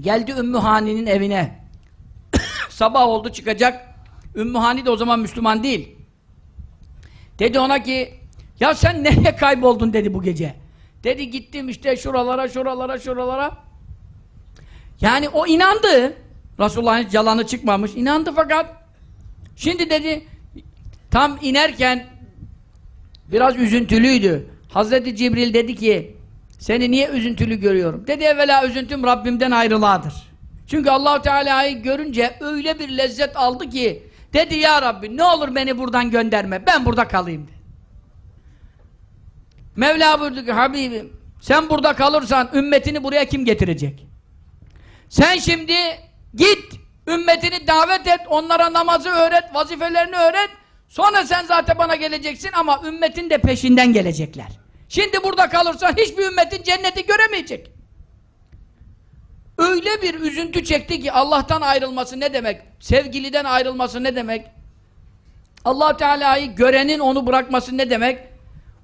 Geldi Ümmü Hani'nin evine. Sabah oldu çıkacak. Ümmü Hani de o zaman Müslüman değil. Dedi ona ki ya sen nereye kayboldun dedi bu gece. Dedi gittim işte şuralara şuralara şuralara. Yani o inandı. Resulullah'ın yalanı çıkmamış. İnandı fakat şimdi dedi tam inerken biraz üzüntülüydü. Hazreti Cibril dedi ki seni niye üzüntülü görüyorum? Dedi evvela üzüntüm Rabbimden ayrıladır. Çünkü Allahu Teala'yı görünce öyle bir lezzet aldı ki dedi ya Rabbi ne olur beni buradan gönderme. Ben burada kalayım dedi. Mevla buyurdu ki Habibim sen burada kalırsan ümmetini buraya kim getirecek? Sen şimdi git ümmetini davet et onlara namazı öğret vazifelerini öğret sonra sen zaten bana geleceksin ama ümmetin de peşinden gelecekler. Şimdi burada kalırsan hiçbir ümmetin cenneti göremeyecek. Öyle bir üzüntü çekti ki Allah'tan ayrılması ne demek? Sevgiliden ayrılması ne demek? allah Teala'yı görenin onu bırakması ne demek?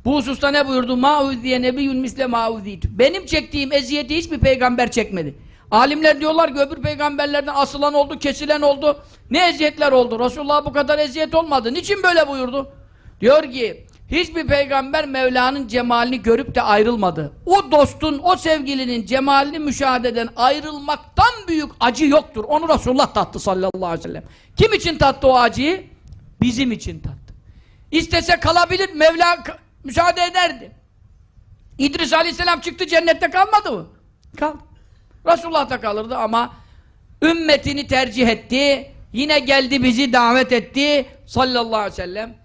Bu hususta ne buyurdu? Ma'uziye nebiyyun misle ma'uziyt. Benim çektiğim eziyeti hiçbir peygamber çekmedi. Alimler diyorlar ki öbür peygamberlerden asılan oldu, kesilen oldu. Ne eziyetler oldu? Resulullah bu kadar eziyet olmadı. Niçin böyle buyurdu? Diyor ki hiçbir peygamber Mevla'nın cemalini görüp de ayrılmadı. O dostun, o sevgilinin cemalini müşahededen ayrılmaktan büyük acı yoktur. Onu Resulullah tattı sallallahu aleyhi ve sellem. Kim için tattı o acıyı? Bizim için tattı. İstese kalabilir, Mevla müsaade ederdi. İdris aleyhisselam çıktı cennette kalmadı mı? Kaldı. Resulullah da kalırdı ama ümmetini tercih etti. Yine geldi bizi davet etti sallallahu aleyhi ve sellem.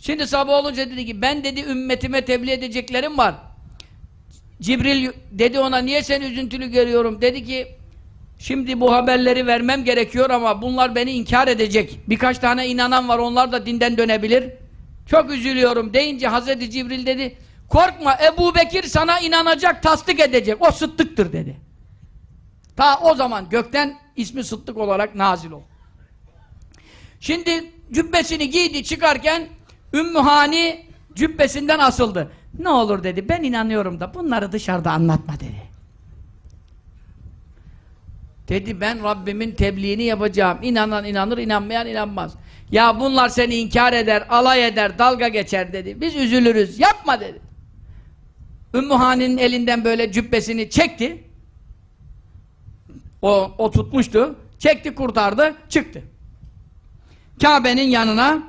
Şimdi sabah olunca dedi ki ben dedi ümmetime tebliğ edeceklerim var. Cibril dedi ona niye sen üzüntülü görüyorum? Dedi ki şimdi bu haberleri vermem gerekiyor ama bunlar beni inkar edecek. Birkaç tane inanan var onlar da dinden dönebilir. Çok üzülüyorum deyince Hazreti Cibril dedi korkma Ebu Bekir sana inanacak tasdik edecek. O sıddıktır dedi. Ta o zaman gökten ismi sıddık olarak nazil oldu. Şimdi cübbesini giydi çıkarken Ümmü Hani cübbesinden asıldı. Ne olur dedi ben inanıyorum da bunları dışarıda anlatma dedi. Dedi ben Rabbimin tebliğini yapacağım. İnanan inanır, inanmayan inanmaz. Ya bunlar seni inkar eder, alay eder, dalga geçer dedi. Biz üzülürüz, yapma dedi. Ümmü Hani'nin elinden böyle cübbesini çekti. O, o tutmuştu. Çekti, kurtardı, çıktı. Kabe'nin yanına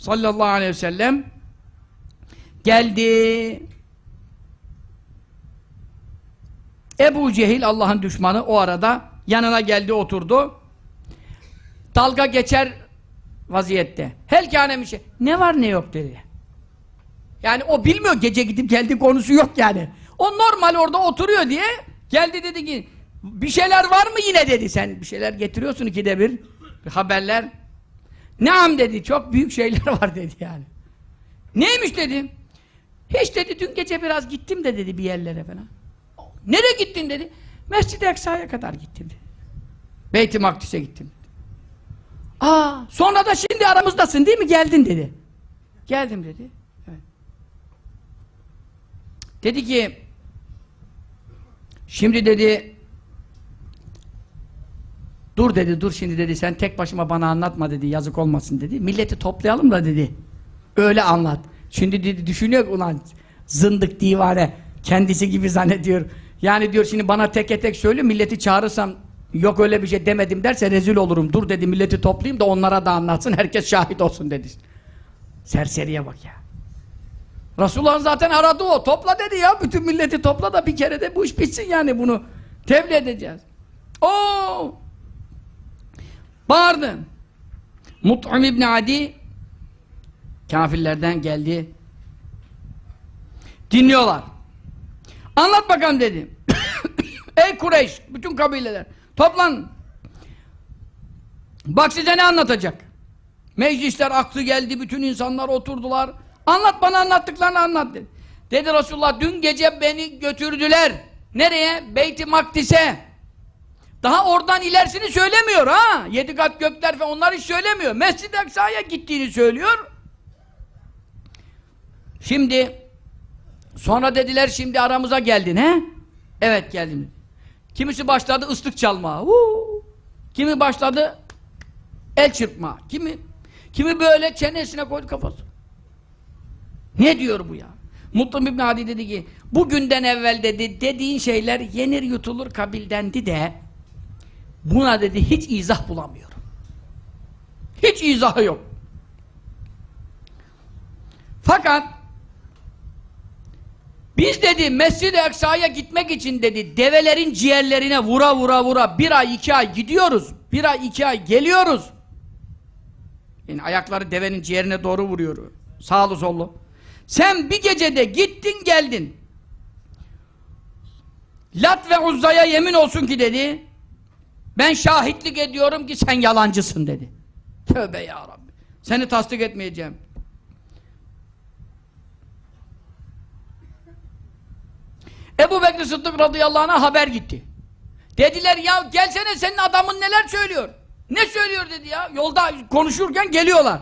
sallallahu aleyhi ve sellem geldi. Ebu Cehil Allah'ın düşmanı o arada yanına geldi oturdu. Dalga geçer vaziyette. Helkâne bir şey. Ne var ne yok dedi. Yani o bilmiyor gece gidip geldi konusu yok yani. O normal orada oturuyor diye geldi dedi ki bir şeyler var mı yine dedi. Sen bir şeyler getiriyorsun ikide bir. bir haberler. Neam dedi. Çok büyük şeyler var dedi yani. Neymiş dedi. Hiç dedi dün gece biraz gittim de dedi bir yerlere falan. Nereye gittin dedi. Mescid-i Eksa'ya kadar gittim dedi. Beyt-i Makdis'e gittim dedi. Aa, sonra da şimdi aramızdasın değil mi? Geldin dedi. Geldim dedi. Evet. Dedi ki şimdi dedi dur dedi dur şimdi dedi sen tek başıma bana anlatma dedi yazık olmasın dedi. Milleti toplayalım da dedi. Öyle anlat. Şimdi dedi düşünüyor ulan zındık divane kendisi gibi zannediyor. Yani diyor şimdi bana tek tek söyle milleti çağırırsam yok öyle bir şey demedim derse rezil olurum. Dur dedi milleti toplayayım da onlara da anlatsın herkes şahit olsun dedi. Serseriye bak ya. Resulullah zaten aradı o. Topla dedi ya. Bütün milleti topla da bir kere de bu iş bitsin yani bunu. Tebliğ edeceğiz. Oo! Bağırdı. Mut'im İbni Adi kafirlerden geldi. Dinliyorlar. Anlat bakalım dedi. Ey Kureyş, bütün kabileler toplan. Bak size ne anlatacak. Meclisler aktı geldi, bütün insanlar oturdular. Anlat bana anlattıklarını anlat dedi. Dedi Resulullah dün gece beni götürdüler. Nereye? Beyt-i Makdis'e. Daha oradan ilerisini söylemiyor ha. Yedi kat gökler falan onları hiç söylemiyor. Mescid-i Aksa'ya gittiğini söylüyor. Şimdi sonra dediler şimdi aramıza geldin he? Evet geldim. Kimisi başladı ıslık çalma. Huu. Kimi başladı el çırpma. Kimi kimi böyle çenesine koydu kafası. Ne diyor bu ya? Mutlu İbn Adi dedi ki bugünden evvel dedi dediğin şeyler yenir yutulur kabildendi de buna dedi hiç izah bulamıyorum. Hiç izahı yok. Fakat biz dedi Mescid-i Eksa'ya gitmek için dedi develerin ciğerlerine vura vura vura bir ay iki ay gidiyoruz. Bir ay iki ay geliyoruz. Yani ayakları devenin ciğerine doğru vuruyor. Sağlı sollu. Sen bir gecede gittin geldin. Lat ve Uzza'ya yemin olsun ki dedi ben şahitlik ediyorum ki sen yalancısın dedi. Tövbe ya Rabbi. Seni tasdik etmeyeceğim. Ebu Bekir Sıddık radıyallahu anh'a haber gitti. Dediler ya gelsene senin adamın neler söylüyor. Ne söylüyor dedi ya. Yolda konuşurken geliyorlar.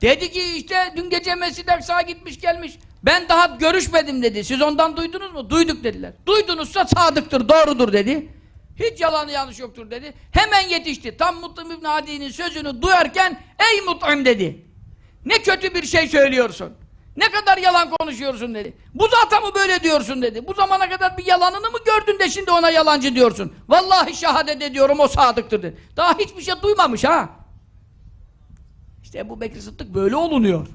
Dedi ki işte dün gece Mescid-i gitmiş gelmiş. Ben daha görüşmedim dedi. Siz ondan duydunuz mu? Duyduk dediler. Duydunuzsa sadıktır, doğrudur dedi. Hiç yalanı yanlış yoktur dedi. Hemen yetişti. Tam Mut'im İbn Adi'nin sözünü duyarken ey Mut'im dedi. Ne kötü bir şey söylüyorsun. Ne kadar yalan konuşuyorsun dedi. Bu zata mı böyle diyorsun dedi. Bu zamana kadar bir yalanını mı gördün de şimdi ona yalancı diyorsun. Vallahi şehadet ediyorum o sadıktır dedi. Daha hiçbir şey duymamış ha. İşte Ebu Bekir Sıddık böyle olunuyor.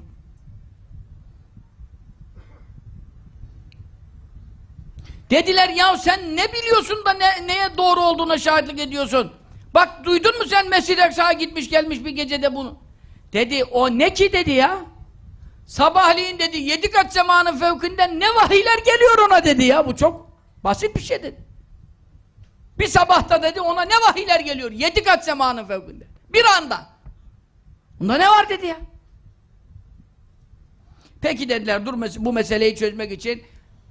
Dediler ya sen ne biliyorsun da ne, neye doğru olduğuna şahitlik ediyorsun. Bak duydun mu sen Mescid-i Aksa'ya gitmiş gelmiş bir gecede bunu. Dedi o ne ki dedi ya. Sabahleyin dedi yedi kat semanın fevkinden ne vahiyler geliyor ona dedi ya. Bu çok basit bir şey dedi. Bir sabahta dedi ona ne vahiyler geliyor. Yedi kat semanın fevkinde. Bir anda. Bunda ne var dedi ya. Peki dediler dur bu meseleyi çözmek için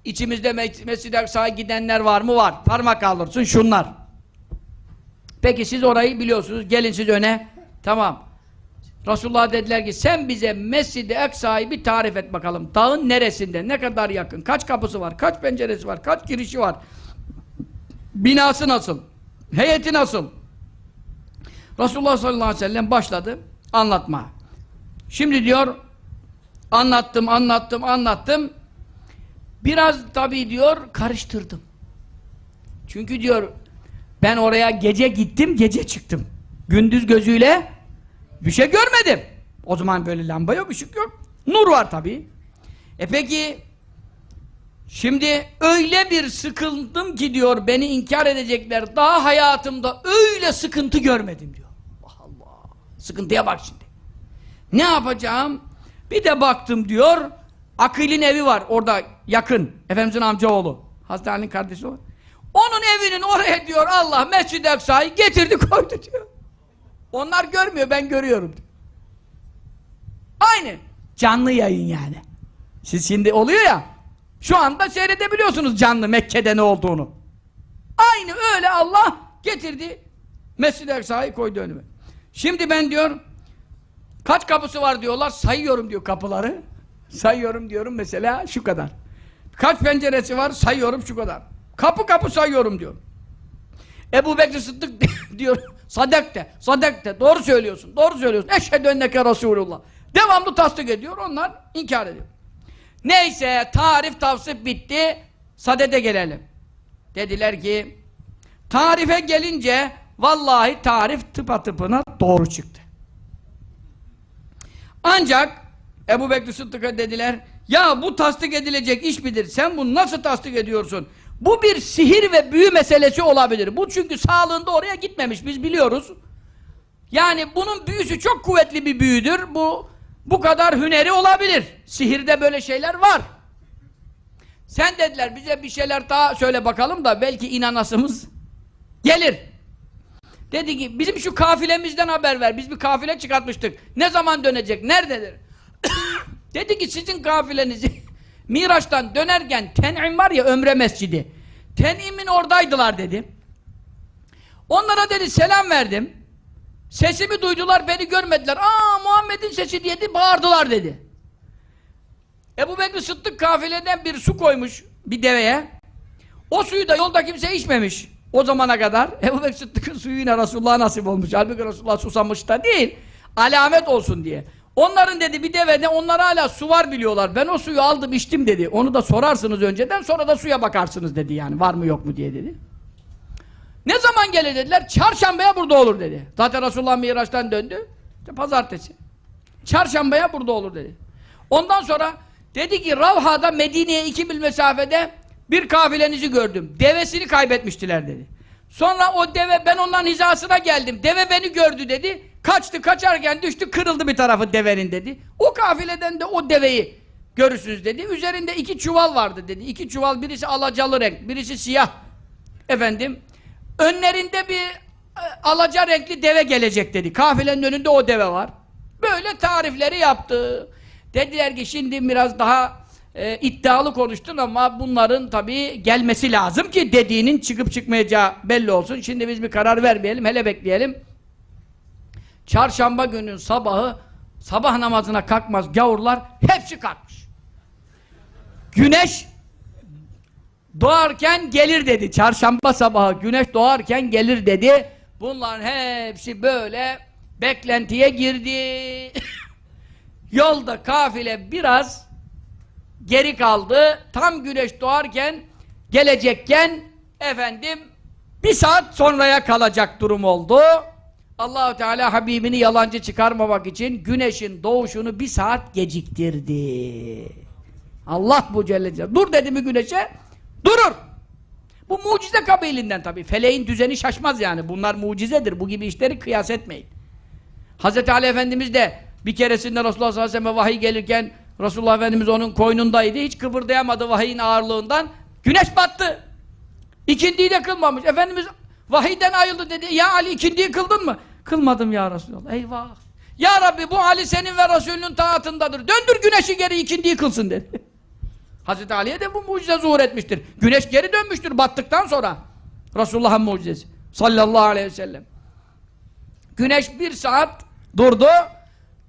içimizde Mescid-i Aksa'ya gidenler var mı? Var. Parmak kaldırsın şunlar. Peki siz orayı biliyorsunuz. Gelin siz öne. Tamam. Resulullah dediler ki sen bize Mescid-i Aksa'yı bir tarif et bakalım. Dağın neresinde? Ne kadar yakın? Kaç kapısı var? Kaç penceresi var? Kaç girişi var? Binası nasıl? Heyeti nasıl? Resulullah sallallahu aleyhi ve sellem başladı anlatma. Şimdi diyor anlattım, anlattım, anlattım. Biraz tabii diyor karıştırdım. Çünkü diyor ben oraya gece gittim, gece çıktım. Gündüz gözüyle bir şey görmedim. O zaman böyle lamba yok, ışık yok. Nur var tabii. E peki şimdi öyle bir sıkıldım ki diyor beni inkar edecekler. Daha hayatımda öyle sıkıntı görmedim diyor. Allah Allah. Sıkıntıya bak şimdi. Ne yapacağım? Bir de baktım diyor. Akil'in evi var orada yakın. Efendimizin amcaoğlu. Hazreti Ali'nin kardeşi o. Onun evinin oraya diyor Allah Mescid-i Aksa'yı getirdi koydu diyor. Onlar görmüyor ben görüyorum. Aynı. Canlı yayın yani. Siz şimdi oluyor ya. Şu anda seyredebiliyorsunuz canlı Mekke'de ne olduğunu. Aynı öyle Allah getirdi. Mescid-i Aksa'yı koydu önüme. Şimdi ben diyor kaç kapısı var diyorlar. Sayıyorum diyor kapıları. Sayıyorum diyorum mesela şu kadar. Kaç penceresi var? Sayıyorum şu kadar. Kapı kapı sayıyorum diyor. Ebu Bekir Sıddık diyor. Sadek de, sadek de. Doğru söylüyorsun, doğru söylüyorsun. Eşhedü enneke Resulullah. Devamlı tasdik ediyor, onlar inkar ediyor. Neyse, tarif tavsif bitti. Sadede gelelim. Dediler ki, tarife gelince vallahi tarif tıpatıpına doğru çıktı. Ancak Ebu Bekir Sıddık'a dediler, ya bu tasdik edilecek iş midir? Sen bunu nasıl tasdik ediyorsun? Bu bir sihir ve büyü meselesi olabilir. Bu çünkü sağlığında oraya gitmemiş, biz biliyoruz. Yani bunun büyüsü çok kuvvetli bir büyüdür. Bu bu kadar hüneri olabilir. Sihirde böyle şeyler var. Sen dediler bize bir şeyler daha söyle bakalım da belki inanasımız gelir. Dedi ki bizim şu kafilemizden haber ver. Biz bir kafile çıkartmıştık. Ne zaman dönecek? Nerededir? Dedi ki sizin kafilenizi Miraç'tan dönerken Ten'im var ya Ömre Mescidi. Ten'im'in oradaydılar dedi. Onlara dedi selam verdim. Sesimi duydular beni görmediler. Aa Muhammed'in sesi diye bağırdılar dedi. Ebu Bekir Sıddık kafileden bir su koymuş bir deveye. O suyu da yolda kimse içmemiş. O zamana kadar Ebu Bekir Sıddık'ın suyu yine Resulullah'a nasip olmuş. Halbuki Resulullah susamış da değil. Alamet olsun diye. Onların dedi bir devede onlar hala su var biliyorlar. Ben o suyu aldım içtim dedi. Onu da sorarsınız önceden sonra da suya bakarsınız dedi yani. Var mı yok mu diye dedi. Ne zaman gelir dediler? Çarşambaya burada olur dedi. Zaten Resulullah Miraç'tan döndü. İşte pazartesi. Çarşambaya burada olur dedi. Ondan sonra dedi ki Ravha'da Medine'ye iki mil mesafede bir kafilenizi gördüm. Devesini kaybetmiştiler dedi. Sonra o deve ben onların hizasına geldim. Deve beni gördü dedi. Kaçtı kaçarken düştü kırıldı bir tarafı devenin dedi. O kafileden de o deveyi görürsünüz dedi. Üzerinde iki çuval vardı dedi. İki çuval birisi alacalı renk birisi siyah. Efendim önlerinde bir e, alaca renkli deve gelecek dedi. Kafilenin önünde o deve var. Böyle tarifleri yaptı. Dediler ki şimdi biraz daha e, iddialı konuştun ama bunların tabii gelmesi lazım ki dediğinin çıkıp çıkmayacağı belli olsun. Şimdi biz bir karar vermeyelim, hele bekleyelim. Çarşamba günün sabahı sabah namazına kalkmaz gavurlar hepsi kalkmış. Güneş doğarken gelir dedi. Çarşamba sabahı güneş doğarken gelir dedi. Bunların hepsi böyle beklentiye girdi. Yolda kafile biraz geri kaldı. Tam güneş doğarken gelecekken efendim bir saat sonraya kalacak durum oldu. Allahu Teala Habibini yalancı çıkarmamak için güneşin doğuşunu bir saat geciktirdi. Allah bu Celle Celaluhu. Dur dedi mi güneşe? Durur. Bu mucize kabilinden tabii. Feleğin düzeni şaşmaz yani. Bunlar mucizedir. Bu gibi işleri kıyas etmeyin. Hazreti Ali Efendimiz de bir keresinde Resulullah sallallahu aleyhi ve sellem vahiy gelirken Resulullah Efendimiz onun koynundaydı. Hiç kıpırdayamadı vahiyin ağırlığından. Güneş battı. İkindiyi de kılmamış. Efendimiz vahiyden ayrıldı dedi. Ya Ali ikindiyi kıldın mı? Kılmadım ya Resulallah. Eyvah. Ya Rabbi bu Ali senin ve Resulünün taatındadır. Döndür güneşi geri ikindiyi kılsın dedi. Hazreti Ali'ye de bu mucize zuhur etmiştir. Güneş geri dönmüştür battıktan sonra. Resulullah'ın mucizesi. Sallallahu aleyhi ve sellem. Güneş bir saat durdu.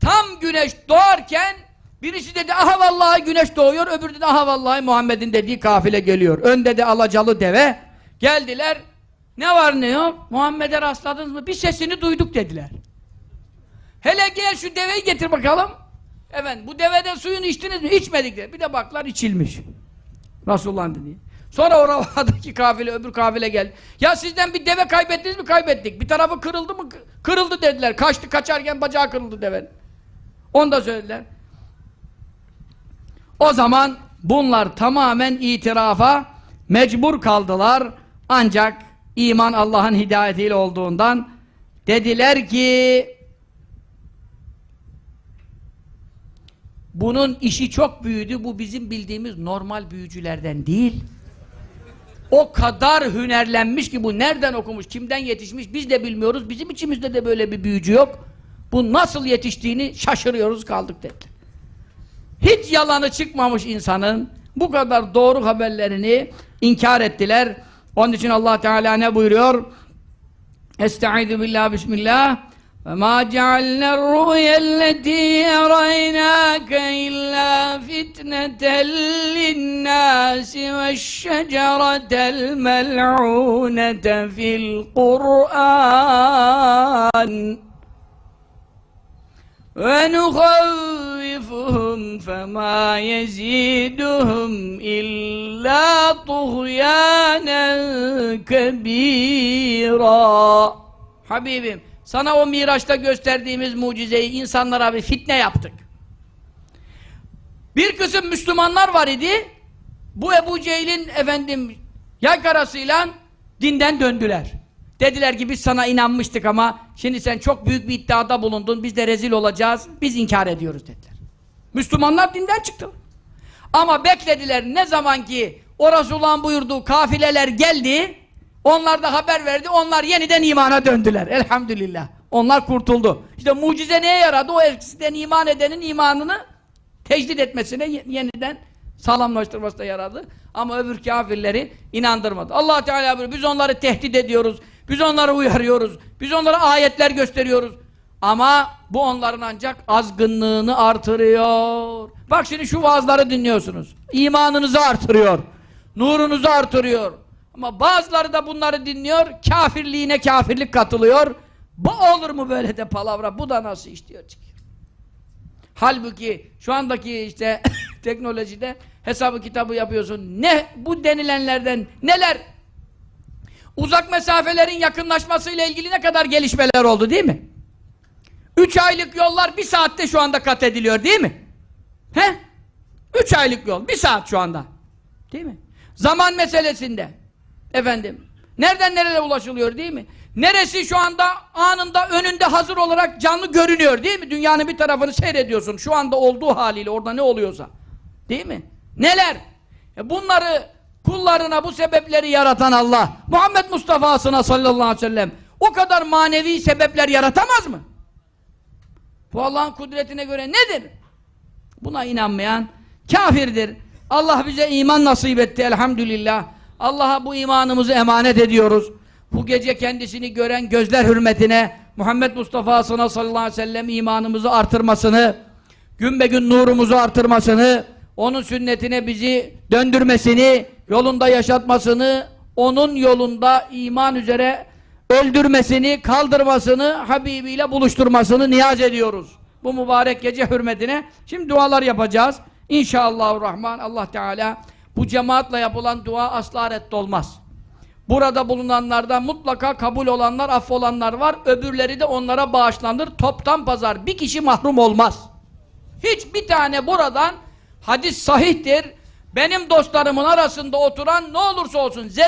Tam güneş doğarken birisi dedi aha vallahi güneş doğuyor. Öbürü dedi aha vallahi Muhammed'in dediği kafile geliyor. Önde de alacalı deve. Geldiler. Ne var ne yok? Muhammed'e rastladınız mı? Bir sesini duyduk dediler. Hele gel şu deveyi getir bakalım. Efendim bu deveden suyunu içtiniz mi? İçmedik de. Bir de baklar içilmiş. Resulullah'ın dediği. Sonra o ravadaki kafile öbür kafile geldi. Ya sizden bir deve kaybettiniz mi? Kaybettik. Bir tarafı kırıldı mı? Kırıldı dediler. Kaçtı kaçarken bacağı kırıldı devenin. Onu da söylediler. O zaman bunlar tamamen itirafa mecbur kaldılar. Ancak iman Allah'ın hidayetiyle olduğundan dediler ki bunun işi çok büyüdü. Bu bizim bildiğimiz normal büyücülerden değil. O kadar hünerlenmiş ki bu nereden okumuş, kimden yetişmiş biz de bilmiyoruz. Bizim içimizde de böyle bir büyücü yok. Bu nasıl yetiştiğini şaşırıyoruz kaldık dediler. Hiç yalanı çıkmamış insanın bu kadar doğru haberlerini inkar ettiler. Onun için Allah Teala ne buyuruyor? Estaizu billah bismillah وَمَا جَعَلْنَا الرُّؤْيَا الَّتِي أَرَيْنَاكَ إِلَّا فِتْنَةً لِلنَّاسِ وَالشَّجَرَةَ الْمَلْعُونَةَ فِي الْقُرْآنِ وَنُخَوِّفُهُمْ فَمَا يَزِيدُهُمْ إِلَّا طُغْيَانًا كَبِيرًا Habibim, sana o Miraç'ta gösterdiğimiz mucizeyi insanlara bir fitne yaptık. Bir kısım Müslümanlar var idi, bu Ebu Cehil'in efendim yaygarasıyla dinden döndüler. Dediler ki biz sana inanmıştık ama şimdi sen çok büyük bir iddiada bulundun, biz de rezil olacağız, biz inkar ediyoruz dediler. Müslümanlar dinden çıktılar. Ama beklediler ne zaman ki o Resulullah'ın buyurduğu kafileler geldi, onlar da haber verdi, onlar yeniden imana döndüler. Elhamdülillah. Onlar kurtuldu. İşte mucize neye yaradı? O eskiden iman edenin imanını tecdit etmesine yeniden sağlamlaştırmasına yaradı. Ama öbür kafirleri inandırmadı. allah Teala buyuruyor, biz onları tehdit ediyoruz, biz onları uyarıyoruz, biz onlara ayetler gösteriyoruz. Ama bu onların ancak azgınlığını artırıyor. Bak şimdi şu vaazları dinliyorsunuz. İmanınızı artırıyor, nurunuzu artırıyor. Ama bazıları da bunları dinliyor, kafirliğine kafirlik katılıyor. Bu olur mu böyle de palavra? Bu da nasıl iş diyor. Halbuki şu andaki işte teknolojide hesabı kitabı yapıyorsun. Ne bu denilenlerden neler uzak mesafelerin yakınlaşmasıyla ilgili ne kadar gelişmeler oldu değil mi? Üç aylık yollar bir saatte şu anda kat ediliyor değil mi? He? Üç aylık yol bir saat şu anda. Değil mi? Zaman meselesinde. Efendim. Nereden nereye ulaşılıyor değil mi? Neresi şu anda anında önünde hazır olarak canlı görünüyor değil mi? Dünyanın bir tarafını seyrediyorsun. Şu anda olduğu haliyle orada ne oluyorsa. Değil mi? Neler? E bunları kullarına bu sebepleri yaratan Allah Muhammed Mustafa'sına sallallahu aleyhi ve sellem o kadar manevi sebepler yaratamaz mı? Bu Allah'ın kudretine göre nedir? Buna inanmayan kafirdir. Allah bize iman nasip etti elhamdülillah. Allah'a bu imanımızı emanet ediyoruz. Bu gece kendisini gören gözler hürmetine Muhammed Mustafa'sına sallallahu aleyhi ve sellem imanımızı artırmasını, gün be gün nurumuzu artırmasını, onun sünnetine bizi döndürmesini, yolunda yaşatmasını, onun yolunda iman üzere öldürmesini, kaldırmasını, Habibiyle buluşturmasını niyaz ediyoruz. Bu mübarek gece hürmetine. Şimdi dualar yapacağız. İnşallahurrahman Allah Teala bu cemaatle yapılan dua asla reddolmaz. Burada bulunanlardan mutlaka kabul olanlar, affolanlar var. Öbürleri de onlara bağışlanır. Toptan pazar. Bir kişi mahrum olmaz. Hiç bir tane buradan hadis sahihtir. Benim dostlarımın arasında oturan ne olursa olsun